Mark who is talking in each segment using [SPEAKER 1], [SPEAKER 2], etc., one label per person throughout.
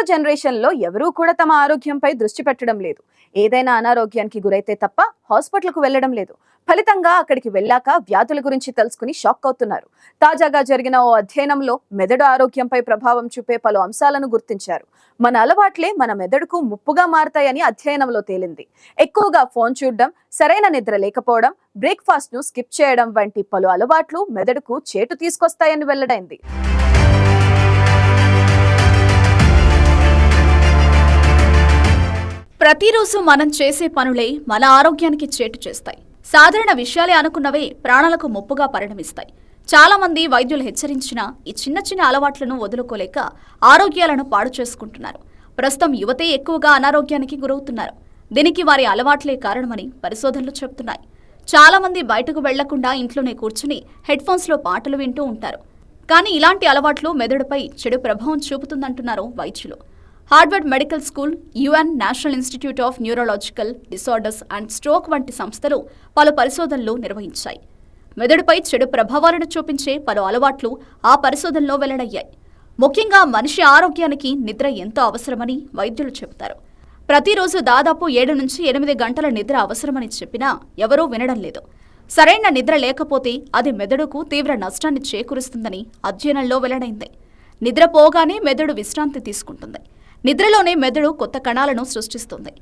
[SPEAKER 1] జనరేషన్లో ఎవరూ కూడా తమ ఆరోగ్యంపై దృష్టి పెట్టడం లేదు. ఏదైనా అనారోగ్యానికి గురైతే తప్ప హాస్పిటల్కు వెళ్ళడం లేదు. ఫలితంగా అక్కడికి వెళ్ళాక వ్యాధుల గురించి తెలుసుకుని షాక్ అవుతున్నారు. తాజాగా జరిగిన ఓ అధ్యయనంలో మెదడు ఆరోగ్యంపై ప్రభావం చూపే పలు అంశాలను గుర్తించారు. మన అలవాట్లే మన మెదడుకు ముప్పుగా మారతాయని అధ్యయనంలో తేలింది. ఎక్కువగా ఫోన్ చూడడం సరైన నిద్ర లేకపోవడం బ్రేక్ఫాస్ట్ను స్కిప్ చేయడం వంటి పలు అలవాట్లు మెదడుకు చేటు తీసుకొస్తాయని వెల్లడైంది.
[SPEAKER 2] ప్రతిరోజు మనం చేసే పనులే మన ఆరోగ్యానికి చేటు చేస్తాయి. సాధారణ విషయాలే అనుకున్నవే ప్రాణాలకు ముప్పుగా పరిణమిస్తాయి. చాలా మంది వైద్యులు హెచ్చరించినా ఈ చిన్న చిన్న అలవాట్లను వదులుకోలేక ఆరోగ్యాలను పాడు చేసుకుంటున్నారు. ప్రస్తుతం యువతే ఎక్కువగా అనారోగ్యానికి గురవుతున్నారు. దీనికి వారి అలవాట్లే కారణమని పరిశోధనలు చెబుతున్నాయి. చాలామంది బయటకు వెళ్ళకుండా ఇంట్లోనే కూర్చుని హెడ్ఫోన్స్లో పాటలు వింటూ ఉంటారు. కానీ ఇలాంటి అలవాట్లు మెదడుపై చెడు ప్రభావం చూపుతుందంటున్నారు వైద్యులు. Harvard medical school UN national institute of neurological disorders and stroke వంటి సంస్థలు పలు పరిశోధనలు నిర్వహించాయి. మెదడుపై చెడు ప్రభావాలను చూపించే పలు అలవాట్లు ఆ పరిశోధనలో వెల్లడయ్యాయి. ముఖ్యంగా మనిషి ఆరోగ్యానికి నిద్ర ఎంతో అవసరమని వైద్యులు చెబుతారు. ప్రతిరోజు దాదాపు ఏడు నుంచి ఎనిమిది గంటల నిద్ర అవసరమని చెప్పినా ఎవరూ వినడం లేదు. సరైన నిద్ర లేకపోతే అది మెదడుకు తీవ్ర నష్టాన్ని చేకూరుస్తుందని అధ్యయనంలో వెల్లడైంది. నిద్రపోగానే మెదడు విశ్రాంతి తీసుకుంటుంది. నిద్రలోనే మెదడు కొత్త కణాలను సృష్టిస్తుంది.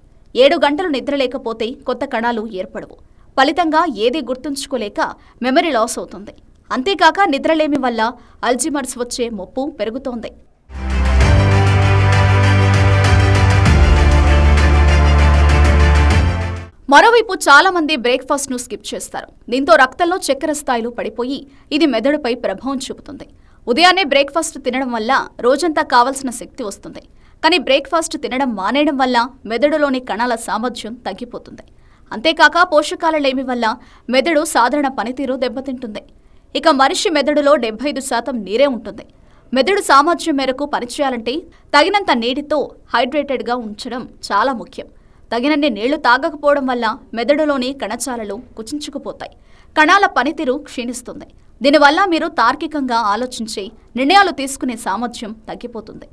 [SPEAKER 2] ఏడు గంటలు నిద్ర లేకపోతే కొత్త కణాలు ఏర్పడవు. ఫలితంగా ఏదీ గుర్తుంచుకోలేక మెమరీ లాస్ అవుతుంది. అంతేకాక నిద్రలేమి వల్ల అల్జిమర్స్ వచ్చే ముప్పు పెరుగుతోంది. మరోవైపు చాలా మంది స్కిప్ చేస్తారు. దీంతో రక్తంలో చక్కెర స్థాయిలు పడిపోయి ఇది మెదడుపై ప్రభావం చూపుతుంది. ఉదయాన్నే బ్రేక్ఫాస్ట్ తినడం వల్ల రోజంతా కావలసిన శక్తి వస్తుంది. కానీ బ్రేక్ఫాస్ట్ తినడం మానేయడం వల్ల మెదడులోని కణాల సామర్థ్యం తగ్గిపోతుంది. అంతేకాక పోషకాల లేమి వల్ల మెదడు సాధారణ పనితీరు దెబ్బతింటుంది. ఇక మనిషి మెదడులో డెబ్బై ఐదు శాతం నీరే ఉంటుంది. మెదడు సామర్థ్యం మేరకు పనిచేయాలంటే తగినంత నీటితో హైడ్రేటెడ్గా ఉంచడం చాలా ముఖ్యం. తగినన్ని నీళ్ళు తాగకపోవడం వల్ల మెదడులోని కణచాలలు కుచించుకుపోతాయి. కణాల పనితీరు క్షీణిస్తుంది. దీనివల్ల మీరు తార్కికంగా ఆలోచించి నిర్ణయాలు తీసుకునే సామర్థ్యం తగ్గిపోతుంది.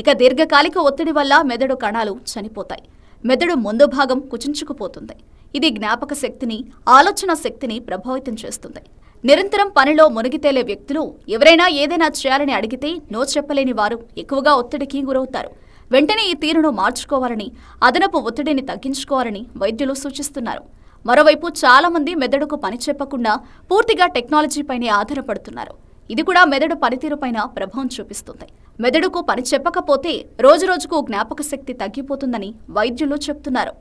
[SPEAKER 2] ఇక దీర్ఘకాలిక ఒత్తిడి వల్ల మెదడు కణాలు చనిపోతాయి. మెదడు ముందు భాగం కుచించుకుపోతుంది. ఇది జ్ఞాపక శక్తిని ఆలోచన శక్తిని ప్రభావితం చేస్తుంది. నిరంతరం పనిలో మునిగితేలే వ్యక్తులు ఎవరైనా ఏదైనా చేయాలని అడిగితే నో చెప్పలేని వారు ఎక్కువగా ఒత్తిడికి గురవుతారు. వెంటనే ఈ తీరును మార్చుకోవాలని అదనపు ఒత్తిడిని తగ్గించుకోవాలని వైద్యులు సూచిస్తున్నారు. మరోవైపు చాలామంది మెదడుకు పని చెప్పకుండా పూర్తిగా టెక్నాలజీపైనే ఆధారపడుతున్నారు. ఇది కూడా మెదడు పనితీరుపైన ప్రభావం చూపిస్తుంది. మెదడుకు పని చెప్పకపోతే రోజురోజుకు జ్ఞాపక శక్తి తగ్గిపోతుందని వైద్యులు చెప్తున్నారు.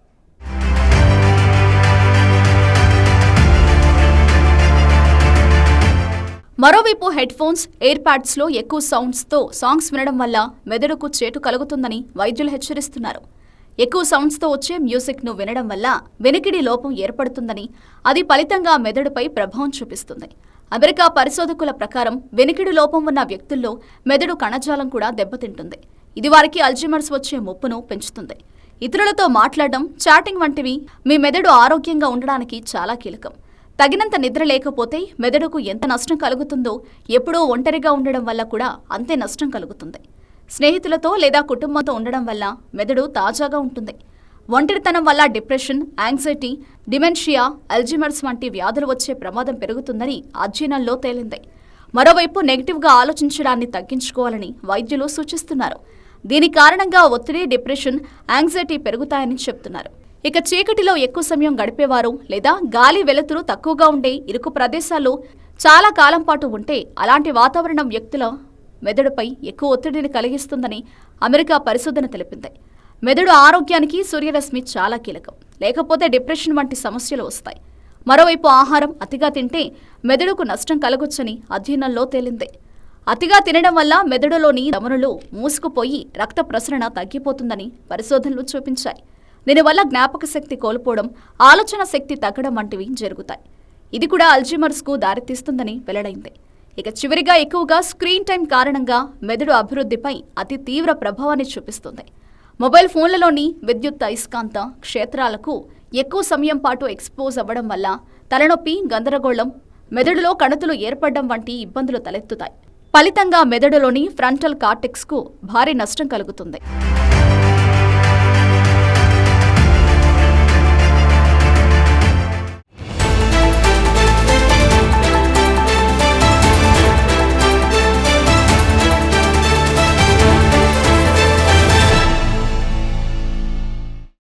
[SPEAKER 2] మరోవైపు హెడ్ ఫోన్స్ ఎయిర్ ప్యాడ్స్లో ఎక్కువ సౌండ్స్తో సాంగ్స్ వినడం వల్ల మెదడుకు చేటు కలుగుతుందని వైద్యులు హెచ్చరిస్తున్నారు. ఎక్కువ సౌండ్స్తో వచ్చే మ్యూజిక్ను వినడం వల్ల వెనికిడి లోపం ఏర్పడుతుందని అది ఫలితంగా మెదడుపై ప్రభావం చూపిస్తుంది. అమెరికా పరిశోధకుల ప్రకారం వెనికిడి లోపం ఉన్న వ్యక్తుల్లో మెదడు కణజాలం కూడా దెబ్బతింటుంది. ఇది వారికి అల్జిమర్స్ వచ్చే ముప్పును పెంచుతుంది. ఇతరులతో మాట్లాడడం చాటింగ్ వంటివి మీ మెదడు ఆరోగ్యంగా ఉండడానికి చాలా కీలకం. తగినంత నిద్ర లేకపోతే మెదడుకు ఎంత నష్టం కలుగుతుందో ఎప్పుడూ ఒంటరిగా ఉండడం వల్ల కూడా అంతే నష్టం కలుగుతుంది. స్నేహితులతో లేదా కుటుంబంతో ఉండడం వల్ల మెదడు తాజాగా ఉంటుంది. ఒంటరితనం వల్ల డిప్రెషన్ యాంగ్జైటీ డిమెన్షియా అల్జిమర్స్ వంటి వ్యాధులు వచ్చే ప్రమాదం పెరుగుతుందని అధ్యయనంలో తేలింది. మరోవైపు నెగిటివ్గా ఆలోచించడాన్ని తగ్గించుకోవాలని వైద్యులు సూచిస్తున్నారు. దీని కారణంగా ఒత్తిడి డిప్రెషన్ యాంగ్జైటీ పెరుగుతాయని చెప్తున్నారు. ఇక చీకటిలో ఎక్కువ సమయం గడిపేవారు లేదా గాలి వెలుతురు తక్కువగా ఉండే ఇరుకు ప్రదేశాల్లో చాలా కాలం పాటు ఉంటే అలాంటి వాతావరణం వ్యక్తుల మెదడుపై ఎక్కువ ఒత్తిడిని కలిగిస్తుందని అమెరికా పరిశోధన తెలిపింది. మెదడు ఆరోగ్యానికి సూర్యరశ్మి చాలా కీలకం. లేకపోతే డిప్రెషన్ వంటి సమస్యలు వస్తాయి. మరోవైపు ఆహారం అతిగా తింటే మెదడుకు నష్టం కలగొచ్చని అధ్యయనంలో తేలింది. అతిగా తినడం వల్ల మెదడులోని ధమనులు మూసుకుపోయి రక్త ప్రసరణ తగ్గిపోతుందని పరిశోధనలు చూపించాయి. దీనివల్ల జ్ఞాపక శక్తి కోల్పోవడం ఆలోచన శక్తి తగ్గడం వంటివి జరుగుతాయి. ఇది కూడా అల్జీమర్స్కు దారితీస్తుందని వెల్లడైంది. ఇక చివరిగా ఎక్కువగా స్క్రీన్ టైం కారణంగా మెదడు అభివృద్ధిపై అతి తీవ్ర ప్రభావాన్ని చూపిస్తుంది. మొబైల్ ఫోన్లలోని విద్యుత్ అయస్కాంత క్షేత్రాలకు ఎక్కువ సమయం పాటు ఎక్స్పోజ్ అవ్వడం వల్ల తలనొప్పి గందరగోళం మెదడులో కణతులు ఏర్పడడం వంటి ఇబ్బందులు తలెత్తుతాయి. ఫలితంగా మెదడులోని ఫ్రంటల్ కార్టెక్స్కు భారీ నష్టం కలుగుతుంది.